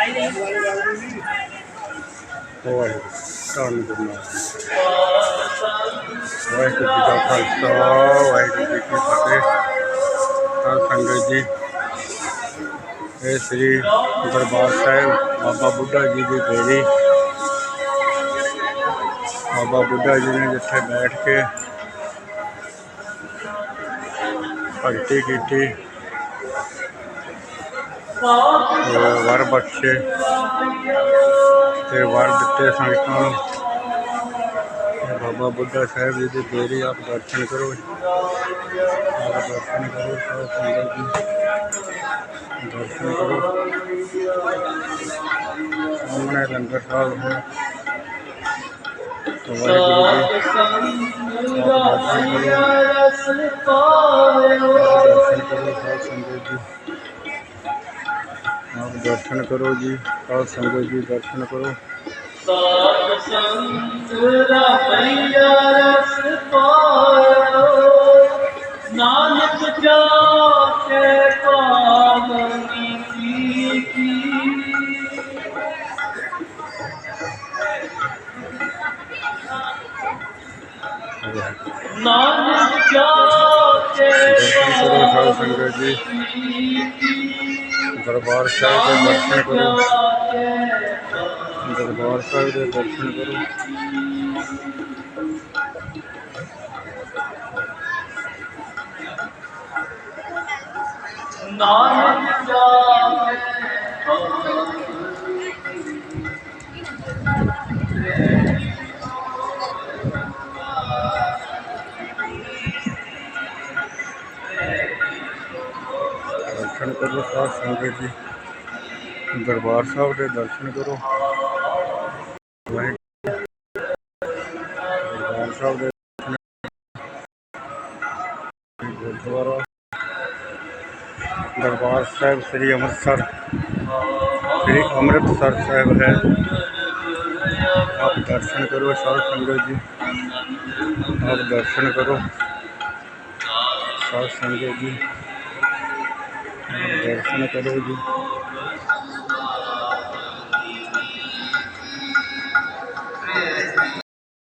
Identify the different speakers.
Speaker 1: ਵਾਹਿਗੁਰੂ ਧੰਨ ਗੁਰੂ ਨਾਨਕ ਵਾਹਿਗੁਰੂ ਜੀ ਦਾ ਖਾਲਸਾ ਵਾਹਿਗੁਰੂ ਜੀ ਕੀ ਫਤਿਹ ਤਾਂ ਸੰਗਤ ਜੀ ਇਹ ਸ੍ਰੀ ਦਰਬਾਰ ਸਾਹਿਬ ਬਾਬਾ ਬੁੱਢਾ ਜੀ ਦੀ ਡੇਰੀ ਬਾਬਾ ਬੁੱਢਾ ਜੀ ਨੇ ਜਿੱਥੇ ਬੈਠ ਕੇ ਭਗਤੀ ਕੀਤੀ ਤੇ ਵਰ ਬਖਸ਼ੇ ਤੇ ਵਰ ਦਿੱਤੇ ਸੰਗਤਾਂ ਨੂੰ। ਬਾਬਾ ਬੁੱਢਾ ਸਾਹਿਬ ਜੀ ਦੀ ਡੇਰੀ ਆਪ ਦਰਸ਼ਨ ਕਰੋ। ਆਪ ਦਰਸ਼ਨ ਕਰੋ, ਸਭ ਸੰਗਤ ਜੀ। ਦਰਸ਼ਨ ਕਰੋ। ਸਾਹਮਣੇ ਲੰਗਰ ਸਾਹਿਬ ਹੈ। ਵਾਹਿਗੁਰੂ ਜੀ ਦਰਸ਼ਨ ਕਰੋ। ਸਾਧ ਸੰਗਤ ਜੀ। ਦਰਸ਼ਨ ਕਰੋ ਜੀ ਸਾਧ ਸੰਗਤ ਜੀ ਦਰਸ਼ਨ ਕਰੋ।
Speaker 2: ਸਾਧ ਸੰਤ ਰਮਈਆ ਰਸ ਨਾਨਕ ਜਾ ਕੇ
Speaker 1: ਸੰਗਤ ਜੀ ਦਰਬਾਰ ਸਾਹਿਬ ਦੇ ਦਰਸ਼ਨ ਕਰੋ ਦਰਬਾਰ ਸਾਹਿਬ ਦੇ ਦਰਸ਼ਨ ਕਰੋ
Speaker 2: ਨਾਨਕ ਜਾਵੇ
Speaker 1: ਦਰਸ਼ਨ ਕਰੋ ਸਾਧ ਸੰਗਤ ਜੀ। ਦਰਬਾਰ ਸਾਹਿਬ ਦੇ ਦਰਸ਼ਨ ਕਰੋ। ਦਰਬਾਰ ਸਾਹਿਬ ਦੇ ਗੁਰਦੁਆਰਾ। ਦਰਬਾਰ ਸਾਹਿਬ ਸ੍ਰੀ ਅੰਮ੍ਰਿਤਸਰ। ਸ੍ਰੀ ਅੰਮ੍ਰਿਤਸਰ ਸਾਹਿਬ ਹੈ। ਆਪ ਦਰਸ਼ਨ ਕਰੋ ਸਾਧ ਸੰਗਤ ਜੀ। ਆਪ ਦਰਸ਼ਨ ਕਰੋ। ਸਾਧ ਸੰਗਤ ਜੀ। ਦਰਸ਼ਨ ਕਰੋ ਜੀ